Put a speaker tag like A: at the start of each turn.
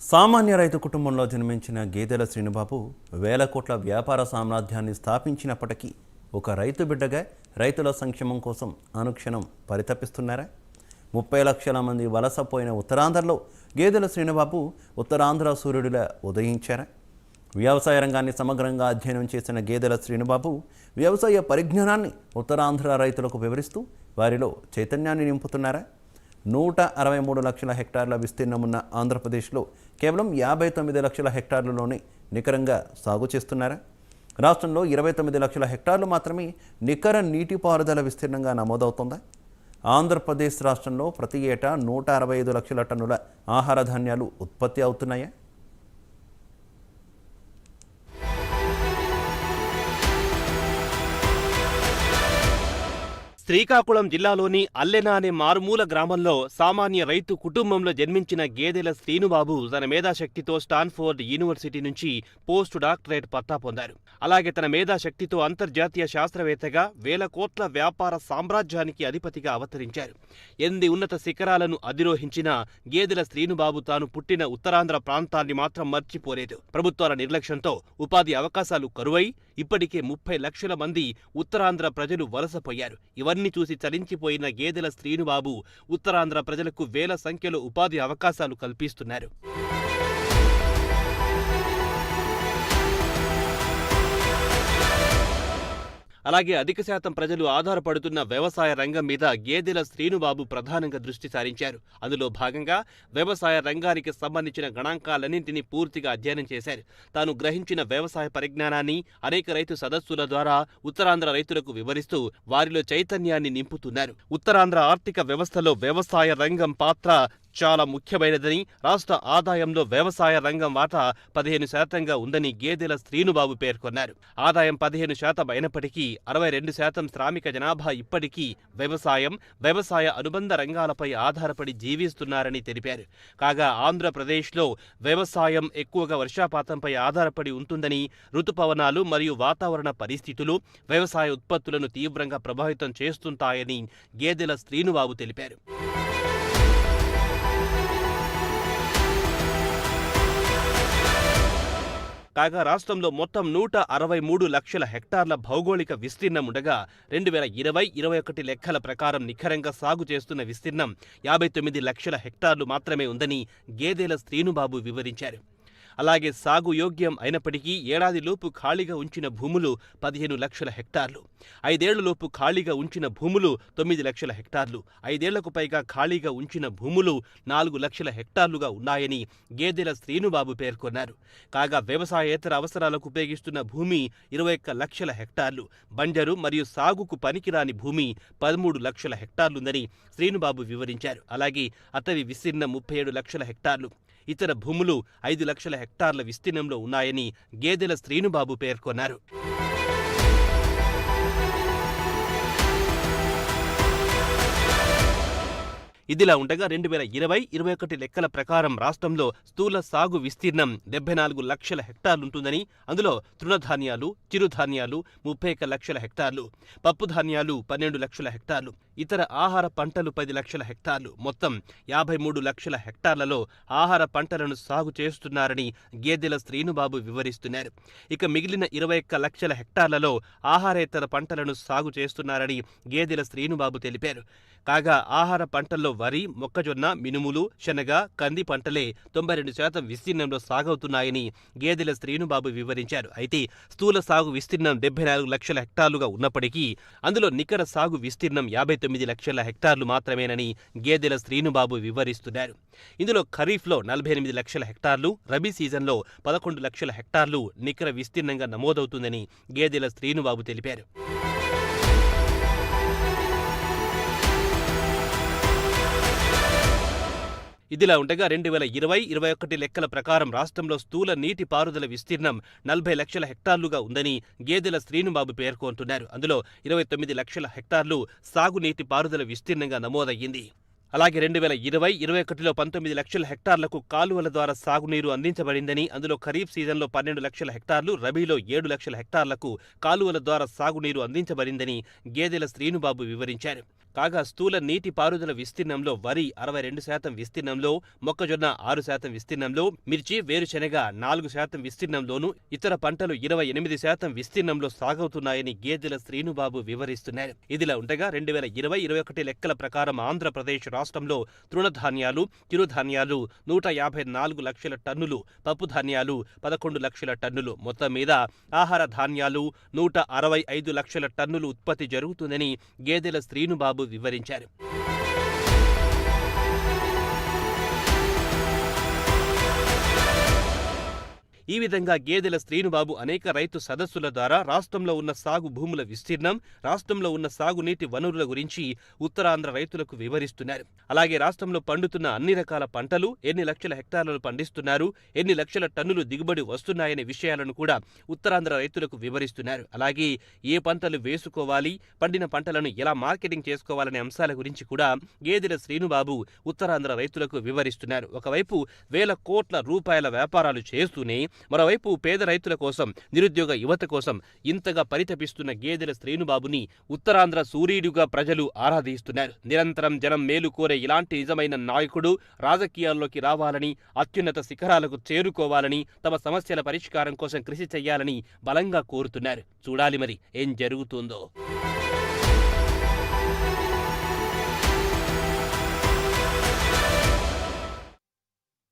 A: సామాన్య రైతు కుటుంబంలో జన్మించిన గేదెల శ్రీనుబాబు వేల కోట్ల వ్యాపార సామ్రాజ్యాన్ని స్థాపించినప్పటికీ ఒక రైతు బిడ్డగా రైతుల సంక్షేమం కోసం అనుక్షణం పరితపిస్తున్నారా? ముప్పై లక్షల మంది వలసపోయిన ఉత్తరాంధ్రలో గేదెల శ్రీనుబాబు ఉత్తరాంధ్ర సూర్యుడిలా ఉదయించారా? వ్యవసాయ రంగాన్ని సమగ్రంగా అధ్యయనం చేసిన గేదెల శ్రీనుబాబు వ్యవసాయ పరిజ్ఞానాన్ని ఉత్తరాంధ్ర రైతులకు వివరిస్తూ వారిలో చైతన్యాన్ని నింపుతున్నారా? నూట అరవై మూడు లక్షల హెక్టార్ల విస్తీర్ణమున్న ఆంధ్రప్రదేశ్లో కేవలం యాభై తొమ్మిది లక్షల హెక్టార్లలోనే నికరంగా సాగు చేస్తున్నారా? రాష్ట్రంలో ఇరవై తొమ్మిది లక్షల హెక్టార్లు మాత్రమే నికర నీటిపారుదల విస్తీర్ణంగా నమోదవుతుందా? ఆంధ్రప్రదేశ్ రాష్ట్రంలో ప్రతి ఏటా నూట అరవై ఐదు లక్షల టన్నుల ఆహార ధాన్యాలు ఉత్పత్తి అవుతున్నాయా?
B: శ్రీకాకుళం జిల్లాలోని అల్లెన అనే మారుమూల గ్రామంలో సామాన్య రైతు కుటుంబంలో జన్మించిన గేదెల శ్రీనుబాబు తన మేధాశక్తితో స్టాన్ఫోర్డ్ యూనివర్సిటీ నుంచి పోస్ట్ డాక్టరేట్ పట్టా పొందారు. అలాగే తన మేధాశక్తితో అంతర్జాతీయ శాస్త్రవేత్తగా వేల కోట్ల వ్యాపార సామ్రాజ్యానికి అధిపతిగా అవతరించారు. ఎన్ని ఉన్నత శిఖరాలను అధిరోహించిన గేదెల శ్రీనుబాబు తాను పుట్టిన ఉత్తరాంధ్ర ప్రాంతాన్ని మాత్రం మర్చిపోలేదు. ప్రభుత్వాల నిర్లక్ష్యంతో ఉపాధి అవకాశాలు కరువై ఇప్పటికే ముప్పై లక్షల మంది ఉత్తరాంధ్ర ప్రజలు వలసపోయారు ఇవన్నీ చూసి చలించిపోయిన గేదెల శ్రీనుబాబు ఉత్తరాంధ్ర ప్రజలకు వేల సంఖ్యలో ఉపాధి అవకాశాలు కల్పిస్తున్నారు. అలాగే అధిక శాతం ప్రజలు ఆధారపడుతున్న వ్యవసాయ రంగం మీద గేదెల శ్రీనుబాబు ప్రధానంగా దృష్టి సారించారు. అందులో భాగంగా వ్యవసాయ రంగానికి సంబంధించిన గణాంకాలన్నింటినీ పూర్తిగా అధ్యయనం చేశారు. తాను గ్రహించిన వ్యవసాయ పరిజ్ఞానాన్ని అనేక రైతు సదస్సుల ద్వారా ఉత్తరాంధ్ర రైతులకు వివరిస్తూ వారిలో చైతన్యాన్ని నింపుతున్నారు. ఉత్తరాంధ్ర ఆర్థిక వ్యవస్థలో వ్యవసాయ రంగం పాత్ర చాలా ముఖ్యమైనదని రాష్ట్ర ఆదాయంలో వ్యవసాయ రంగం వాటా పదిహేను శాతంగా ఉందని గేదెల శ్రీనుబాబు పేర్కొన్నారు. ఆదాయం పదిహేను శాతం అయినప్పటికీ అరవై రెండు శాతం శ్రామిక జనాభా ఇప్పటికీ వ్యవసాయం వ్యవసాయ అనుబంధ రంగాలపై ఆధారపడి జీవిస్తున్నారని తెలిపారు. కాగా ఆంధ్రప్రదేశ్లో వ్యవసాయం ఎక్కువగా వర్షాపాతంపై ఆధారపడి ఉంటుందని ఋతుపవనాలు మరియు వాతావరణ పరిస్థితులు వ్యవసాయ ఉత్పత్తులను తీవ్రంగా ప్రభావితం చేస్తుంటాయని గేదెల శ్రీనుబాబు తెలిపారు. కాగా రాష్ట్రంలో మొత్తం నూట అరవై మూడు లక్షల హెక్టార్ల భౌగోళిక విస్తీర్ణం ఉండగా రెండు వేల ఇరవై ఇరవై ఒకటి లెక్కల ప్రకారం నిఖరంగా సాగు చేస్తున్న విస్తీర్ణం యాభై తొమ్మిది లక్షల హెక్టార్లు మాత్రమే ఉందని గేదెల శ్రీనుబాబు వివరించారు. అలాగే సాగు యోగ్యం అయినప్పటికీ ఏడాదిలోపు ఖాళీగా ఉంచిన భూములు పదిహేను లక్షల హెక్టార్లు. ఐదేళ్ళలోపు ఖాళీగా ఉంచిన భూములు తొమ్మిది లక్షల హెక్టార్లు. ఐదేళ్ళకు పైగా ఖాళీగా ఉంచిన భూములు నాలుగు లక్షల హెక్టార్లుగా ఉన్నాయని గేదెల శ్రీనుబాబు పేర్కొన్నారు. కాగా వ్యవసాయేతర అవసరాలకు ఉపయోగిస్తున్న భూమి ఇరవై ఒక్క లక్షల హెక్టార్లు. బంజరు మరియు సాగుకు పనికిరాని భూమి పదమూడు లక్షల హెక్టార్లుందని శ్రీనుబాబు వివరించారు. అలాగే అటవీ విస్తీర్ణం ముప్పై ఏడు లక్షల హెక్టార్లు. ఇతర భూములు ఐదు లక్షల హెక్టార్ల విస్తీర్ణంలో ఉన్నాయని గేదెల శ్రీనుబాబు పేర్కొన్నారు. ఇదిలా ఉండగా రెండు వేల ఇరవై ఇరవై ఒకటి లెక్కల ప్రకారం రాష్ట్రంలో స్థూల సాగు విస్తీర్ణం డెబ్బై నాలుగు లక్షల హెక్టార్లుంటుందని అందులో తృణధాన్యాలు చిరుధాన్యాలు ముప్పై ఒక లక్షల హెక్టార్లు పప్పుధాన్యాలు పన్నెండు లక్షల హెక్టార్లు ఇతర ఆహార పంటలు పది లక్షల హెక్టార్లు మొత్తం యాభై మూడు లక్షల హెక్టార్లలో ఆహార పంటలను సాగు చేస్తున్నారని గేదెల శ్రీనుబాబు వివరిస్తున్నారు. ఇక మిగిలిన ఇరవై ఒక్క లక్షల హెక్టార్లలో ఆహారేతర పంటలను సాగు చేస్తున్నారని గేదెల శ్రీనుబాబు తెలిపారు. కాగా ఆహార పంటల్లో వరి మొక్కజొన్న మినుములు శనగ కంది పంటలే తొంభై రెండు శాతం విస్తీర్ణంలో సాగవుతున్నాయని గేదెల శ్రీనుబాబు వివరించారు. అయితే స్థూల సాగు విస్తీర్ణం డెబ్బై నాలుగు లక్షల హెక్టార్లుగా ఉన్నప్పటికీ అందులో నికర సాగు విస్తీర్ణం యాభై తొమ్మిది లక్షల హెక్టార్లు మాత్రమేనని గేదెల శ్రీనుబాబు వివరిస్తున్నారు. ఇందులో ఖరీఫ్లో నలభై ఎనిమిది లక్షల హెక్టార్లు రబీ సీజన్లో పదకొండు లక్షల హెక్టార్లు నికర విస్తీర్ణంగా నమోదవుతుందని గేదెల శ్రీనుబాబు తెలిపారు. ఇదిలా ఉండగా రెండు వేల ఇరవై ఇరవై ఒకటి లెక్కల ప్రకారం రాష్ట్రంలో స్థూల నీటి పారుదల విస్తీర్ణం నలభై లక్షల హెక్టార్లుగా ఉందని గేదెల శ్రీనుబాబు పేర్కొంటున్నారు అందులో ఇరవై తొమ్మిది లక్షల హెక్టార్లు సాగునీటి పారుదల విస్తీర్ణంగా నమోదయ్యింది. అలాగే రెండు వేల ఇరవై ఇరవై ఒకటిలో పంతొమ్మిది లక్షల హెక్టార్లకు కాలువల ద్వారా సాగునీరు అందించబడిందని అందులో ఖరీఫ్ సీజన్లో పన్నెండు లక్షల హెక్టార్లు రబీలో ఏడు లక్షల హెక్టార్లకు కాలువల ద్వారా సాగునీరు అందించబడిందని గేదెల శ్రీనుబాబు వివరించారు. కాగా స్థూల నీటి పారుదల విస్తీర్ణంలో వరి అరవై రెండు శాతం విస్తీర్ణంలో మొక్కజొన్న ఆరు శాతం విస్తీర్ణంలో మిర్చి వేరుశెనగ నాలుగు శాతం విస్తీర్ణంలోనూ ఇతర పంటలు ఇరవై ఎనిమిది శాతం విస్తీర్ణంలో సాగవుతున్నాయని గేదెల శ్రీనుబాబు వివరిస్తున్నారు. ఇదిలా ఉండగా రెండు వేల ఇరవై ఇరవై ఒకటి లెక్కల ప్రకారం ఆంధ్రప్రదేశ్ రాష్ట్రంలో తృణధాన్యాలు చిరుధాన్యాలు నూట యాభై నాలుగు లక్షల టన్నులు పప్పు ధాన్యాలు పదకొండు లక్షల టన్నులు. మొత్తం మీద ఆహార ధాన్యాలు నూట అరవై ఐదు లక్షల టన్నులు ఉత్పత్తి జరుగుతుందని గేదెల శ్రీనుబాబు వివరించారు. ఈ విధంగా గేదెల శ్రీనుబాబు అనేక రైతు సదస్సుల ద్వారా రాష్ట్రంలో ఉన్న సాగు భూముల విస్తీర్ణం రాష్ట్రంలో ఉన్న సాగునీటి వనరుల గురించి ఉత్తరాంధ్ర రైతులకు వివరిస్తున్నారు. అలాగే రాష్ట్రంలో పండుతున్న అన్ని రకాల పంటలు ఎన్ని లక్షల హెక్టార్లను పండిస్తున్నారు ఎన్ని లక్షల టన్నులు దిగుబడి వస్తున్నాయనే విషయాలను కూడా ఉత్తరాంధ్ర రైతులకు వివరిస్తున్నారు. అలాగే ఏ పంటలు వేసుకోవాలి పండిన పంటలను ఎలా మార్కెటింగ్ చేసుకోవాలనే అంశాల గురించి కూడా గేదెల శ్రీనుబాబు ఉత్తరాంధ్ర రైతులకు వివరిస్తున్నారు. ఒకవైపు వేల కోట్ల రూపాయల వ్యాపారాలు చేస్తూనే మరోవైపు పేద రైతుల కోసం నిరుద్యోగ యువత కోసం ఇంతగా పరితపిస్తున్న గేదెల శ్రీనుబాబుని ఉత్తరాంధ్ర సూర్యుడిగా ప్రజలు ఆరాధిస్తున్నారు. నిరంతరం జనం మేలు కోరే ఇలాంటి నిజమైన నాయకుడు రాజకీయాల్లోకి రావాలని అత్యున్నత శిఖరాలకు చేరుకోవాలని తమ సమస్యల పరిష్కారం కోసం కృషి చేయాలని బలంగా కోరుతున్నారు. చూడాలి మరి ఏం జరుగుతుందో.